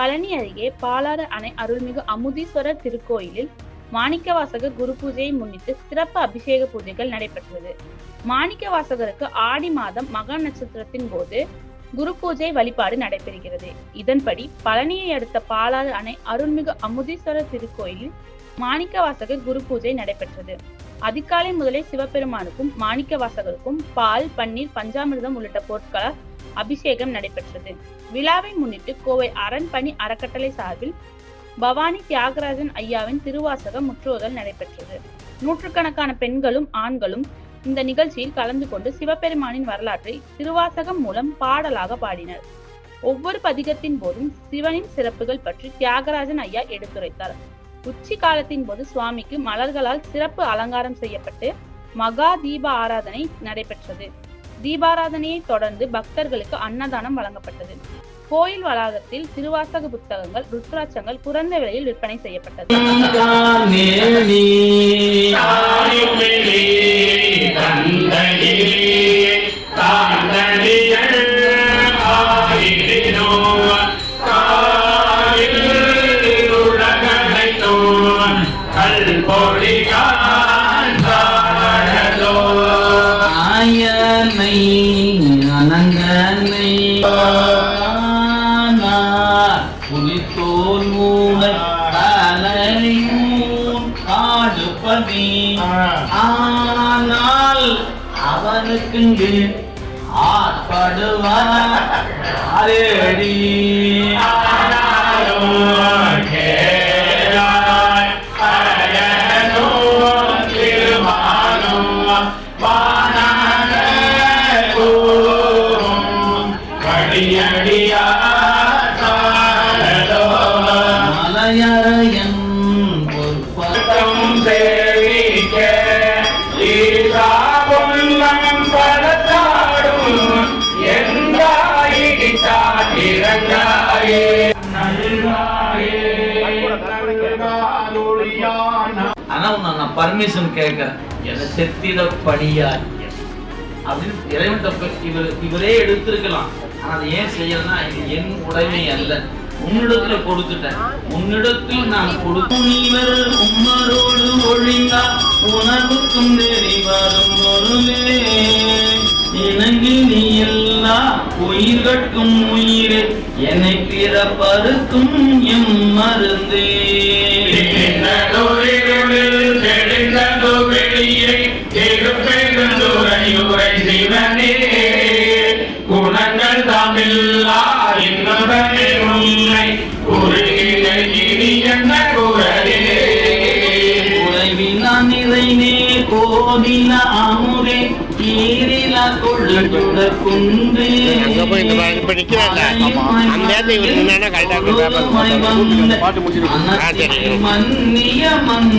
பழனி அருகே பாலாறு அணை அருள்மிகு அமுதீஸ்வரர் திருக்கோயிலில் மாணிக்கவாசகர் குரு பூஜையை முன்னிட்டு சிறப்பு அபிஷேக பூஜைகள் நடைபெற்றது. மாணிக்கவாசகருக்கு ஆடி மாதம் மக நட்சத்திரத்தின் போது குரு பூஜை வழிபாடு நடைபெறுகிறது. இதன்படி பழனியை அடுத்த பாலாறு அணை அருள்மிகு அமுதீஸ்வரர் திருக்கோயிலில் மாணிக்கவாசகர் குரு பூஜை நடைபெற்றது. அதிகாலை முதலே சிவபெருமானுக்கும் மாணிக்கவாசகருக்கும் பால் பன்னீர் பஞ்சாமிர்தம் உள்ளிட்ட பொருட்களால் அபிஷேகம் நடைபெற்றது. விழாவை முன்னிட்டு கோவை அரண்பணி அறக்கட்டளை சார்பில் பவானி தியாகராஜன் ஐயாவின் திருவாசக முற்றுவதல் நடைபெற்றது. நூற்றுக்கணக்கான பெண்களும் ஆண்களும் இந்த நிகழ்ச்சியில் கலந்து கொண்டு சிவபெருமானின் வரலாற்றை திருவாசகம் மூலம் பாடலாக பாடினர். ஒவ்வொரு பதிகத்தின் போதும் சிவனின் சிறப்புகள் பற்றி தியாகராஜன் ஐயா எடுத்துரைத்தார். உச்சி காலத்தின் போது சுவாமிக்கு மலர்களால் சிறப்பு அலங்காரம் செய்யப்பட்டு மகா தீப ஆராதனை நடைபெற்றது. தீபாராதனையை தொடர்ந்து பக்தர்களுக்கு அன்னதானம் வழங்கப்பட்டது கோயில் வளாகத்தில் திருவாசக புத்தகங்கள் ருத்ராட்சங்கள் குறைந்த விலையில் விற்பனை செய்யப்பட்டது for புலித்தோல் மூளை தலையூன் காடுபதி ஆனால் அவனுக்கு ஆட்படுவார் அரேடி மலையறையன் பொற்பம் ஆனா உன்னை நான் பர்மிஷன் கேட்கிறேன் என்னை செத்திட படியாய் அப்படின்னு இறைவன் தப்பு இவர் இவரே எடுத்திருக்கலாம். ஆனா அதை ஏன் செய்யலன்னா இது என் உடைமை அல்ல. உன்னிடத்துல கொடுத்துட்டேன். உன்னிடத்தில் நான் கொடுத்து நீவர் உம்மரோடு ஒழிந்தா உணர்வுக்கும் தெரிவாரும் வரும் பொருளே இணங்கில் நீ எல்லா உயிர்கட்கும் உயிரே. என்னை பிறப்பருக்கும் எம் மருந்தே. குணங்கள் ஆ இருக்கும். பாட்டு முடிச்சிட்டு மன்னிய மன்